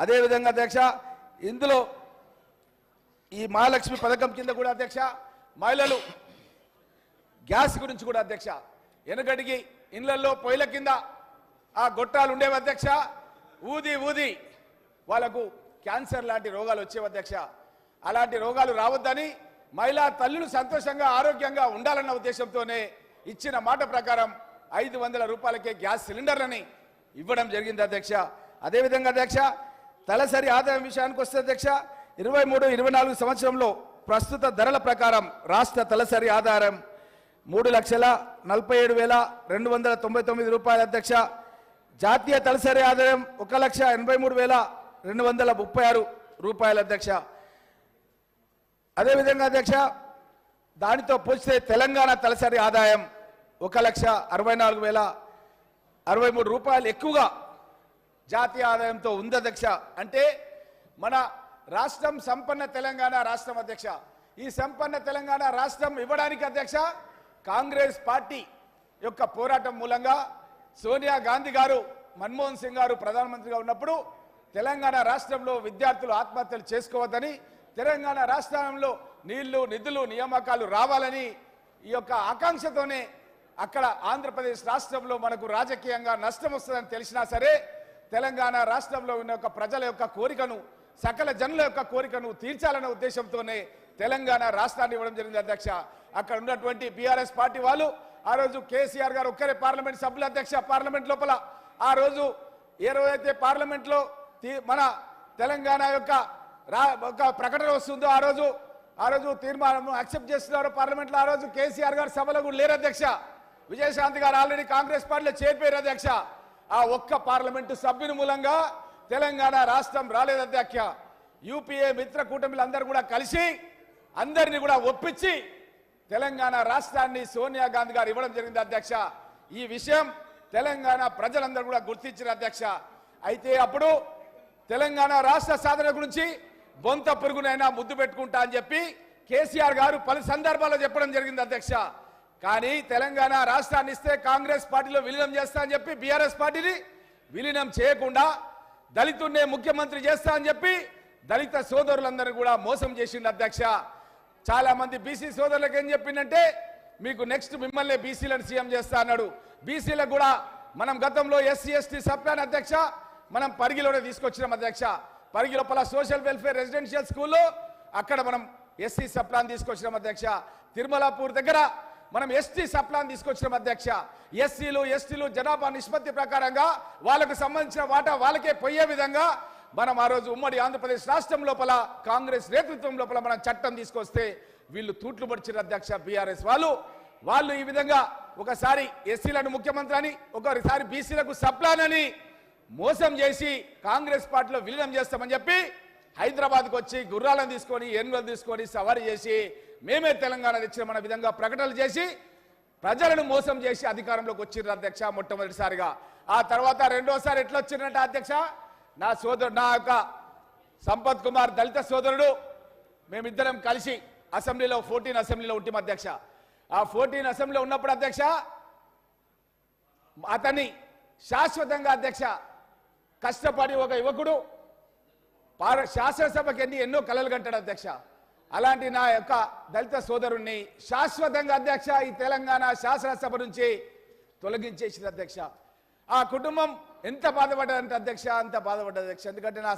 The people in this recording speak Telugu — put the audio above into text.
అదేవిధంగా అధ్యక్ష ఇందులో ఈ మహాలక్ష్మి పథకం కింద కూడా అధ్యక్ష మహిళలు గ్యాస్ గురించి కూడా అధ్యక్ష వెనకడిగి ఇళ్ళలో పొయ్యిల కింద ఆ గొట్టాలు ఉండేవి అధ్యక్ష ఊది ఊది వాళ్ళకు క్యాన్సర్ లాంటి రోగాలు వచ్చేవి అధ్యక్ష. అలాంటి రోగాలు రావద్దని మహిళా తల్లులు సంతోషంగా ఆరోగ్యంగా ఉండాలన్న ఉద్దేశంతోనే ఇచ్చిన మాట ప్రకారం ఐదు వందల రూపాయలకే గ్యాస్ సిలిండర్లని ఇవ్వడం జరిగింది అధ్యక్ష. అదేవిధంగా అధ్యక్ష తలసరి ఆదాయం విషయానికి వస్తే అధ్యక్ష ఇరవై మూడు ఇరవై నాలుగు సంవత్సరంలో ప్రస్తుత ధరల ప్రకారం రాష్ట్ర తలసరి ఆధారం మూడు లక్షల నలభై ఏడు వేల రెండు వందల తొంభై తొమ్మిది రూపాయల అధ్యక్ష. జాతీయ తలసరి ఆదాయం ఒక లక్ష ఎనభై మూడు వేల రెండు వందల ముప్పై ఆరు రూపాయల అధ్యక్ష. అదేవిధంగా అధ్యక్ష దానితో పోల్చితే తెలంగాణ తలసరి ఆదాయం ఒక లక్ష అరవై నాలుగు వేల అరవై మూడు రూపాయలు ఎక్కువగా జాతీయ ఆదాయంతో ఉంది అధ్యక్ష. అంటే మన రాష్ట్రం సంపన్న తెలంగాణ రాష్ట్రం అధ్యక్ష. ఈ సంపన్న తెలంగాణ రాష్ట్రం ఇవ్వడానికి అధ్యక్ష కాంగ్రెస్ పార్టీ యొక్క పోరాటం మూలంగా సోనియా గాంధీ గారు మన్మోహన్ సింగ్ గారు ప్రధానమంత్రిగా ఉన్నప్పుడు తెలంగాణ రాష్ట్రంలో విద్యార్థులు ఆత్మహత్యలు చేసుకోవద్దని తెలంగాణ రాష్ట్రంలో నీళ్ళు నిధులు నియామకాలు రావాలని ఈ యొక్క ఆకాంక్షతోనే అక్కడ ఆంధ్రప్రదేశ్ రాష్ట్రంలో మనకు రాజకీయంగా నష్టం వస్తుందని తెలిసినా సరే తెలంగాణ రాష్ట్రంలో ఉన్న యొక్క ప్రజల యొక్క కోరికను సకల జనుల యొక్క కోరికను తీర్చాలనే ఉద్దేశంతోనే తెలంగాణ రాష్ట్రాన్ని ఇవ్వడం జరిగింది అధ్యక్ష. అక్కడ ఉన్నటువంటి బీఆర్ఎస్ పార్టీ వాళ్ళు ఆ రోజు కేసీఆర్ గారు ఒక్కరే పార్లమెంట్ సభ్యులు అధ్యక్ష పార్లమెంట్ లోపల. ఆ రోజు ఏ రోజైతే పార్లమెంట్లో తీ- మన తెలంగాణ యొక్క రా ఒక ప్రకటన వస్తుందో ఆ రోజు ఆ రోజు తీర్మానం అక్సెప్ట్ చేస్తున్నారు పార్లమెంట్లో ఆ రోజు కేసీఆర్ గారు సభలో కూడా లేరు అధ్యక్ష. విజయశాంతి గారు ఆల్రెడీ కాంగ్రెస్ పార్టీలో చేరిపోయారు అధ్యక్ష. ఆ ఒక్క పార్లమెంటు సభ్యుని మూలంగా తెలంగాణ రాష్ట్రం రాలేదు అధ్యక్ష. యూపీఏ మిత్ర కూటమిలు కూడా కలిసి అందరినీ కూడా ఒప్పించి తెలంగాణ రాష్ట్రాన్ని సోనియా గాంధీ గారు ఇవ్వడం జరిగింది అధ్యక్ష. ఈ విషయం తెలంగాణ ప్రజలందరూ కూడా గుర్తించిన అధ్యక్ష. అయితే అప్పుడు తెలంగాణ రాష్ట్ర సాధన గురించి బొంత పురుగునైనా ముద్దు పెట్టుకుంటా అని చెప్పి కేసీఆర్ గారు పలు సందర్భాల్లో చెప్పడం జరిగింది అధ్యక్ష. కానీ తెలంగాణ రాష్ట్రాన్ని ఇస్తే కాంగ్రెస్ పార్టీలో విలీనం చేస్తా అని చెప్పి బీఆర్ఎస్ పార్టీని విలీనం చేయకుండా దళితున్నే ముఖ్యమంత్రి చేస్తా అని చెప్పి దళిత సోదరులందరూ కూడా మోసం చేసిండు అధ్యక్ష. చాలా మంది బీసీ సోదరులకు ఏం చెప్పిందంటే మీకు నెక్స్ట్ మిమ్మల్ని బీసీలను సీఎం చేస్తా అన్నాడు. బీసీలకు కూడా మనం గతంలో ఎస్సీ ఎస్టీ సప్లాన్ అధ్యక్ష మనం పరిగిలోనే తీసుకొచ్చినాం అధ్యక్ష. పరిగి లోపల సోషల్ వెల్ఫేర్ రెసిడెన్షియల్ స్కూల్లో అక్కడ మనం ఎస్సీ సప్లాన్ తీసుకొచ్చినాం అధ్యక్ష. తిరుమలాపూర్ దగ్గర మనం ఎస్టీ సప్లాన్ తీసుకొచ్చిన అధ్యక్ష. ఎస్సీలు ఎస్టీలు జనాభా నిష్పత్తి ప్రకారంగా వాళ్ళకు సంబంధించిన వాటా వాళ్ళకే పోయే విధంగా మనం ఆ రోజు ఉమ్మడి ఆంధ్రప్రదేశ్ రాష్ట్రం లోపల కాంగ్రెస్ నేతృత్వం లోపల మనం చట్టం తీసుకొస్తే వీళ్ళు తూట్లు పడిచిన అధ్యక్ష బీఆర్ఎస్ వాళ్ళు. వాళ్ళు ఈ విధంగా ఒకసారి ఎస్సీలను ముఖ్యమంత్రి అని ఒకసారి బీసీలకు సప్లాన్ అని మోసం చేసి కాంగ్రెస్ పార్టీలో విలీనం చేస్తామని చెప్పి హైదరాబాద్కు వచ్చి గుర్రాలను తీసుకొని ఏనుగులను తీసుకొని సవారీ చేసి మేమే తెలంగాణ తెచ్చిన మన విధంగా ప్రకటనలు చేసి ప్రజలను మోసం చేసి అధికారంలోకి వచ్చిర్రు అధ్యక్ష మొట్టమొదటిసారిగా. ఆ తర్వాత రెండోసారి ఎట్లా వచ్చిందంటే అధ్యక్ష? నా సోదరుడు నా యొక్క సంపత్ కుమార్ దళిత సోదరుడు మేమిద్దరం కలిసి అసెంబ్లీలో ఫోర్టీన్ అసెంబ్లీలో ఉంటాం అధ్యక్ష. ఆ ఫోర్టీన్ అసెంబ్లీలో ఉన్నప్పుడు అధ్యక్ష అతన్ని శాశ్వతంగా అధ్యక్ష కష్టపడి ఒక యువకుడు పార శాసనసభకి ఎన్ని ఎన్నో కలలు కంటాడు అధ్యక్ష. అలాంటి నా యొక్క దళిత సోదరుణ్ణి శాశ్వతంగా అధ్యక్ష ఈ తెలంగాణ శాసనసభ నుంచి తొలగించేసింది అధ్యక్ష. ఆ కుటుంబం ఎంత బాధపడ్డదంటే అధ్యక్ష అంత బాధపడ్డది అధ్యక్ష. ఎందుకంటే నా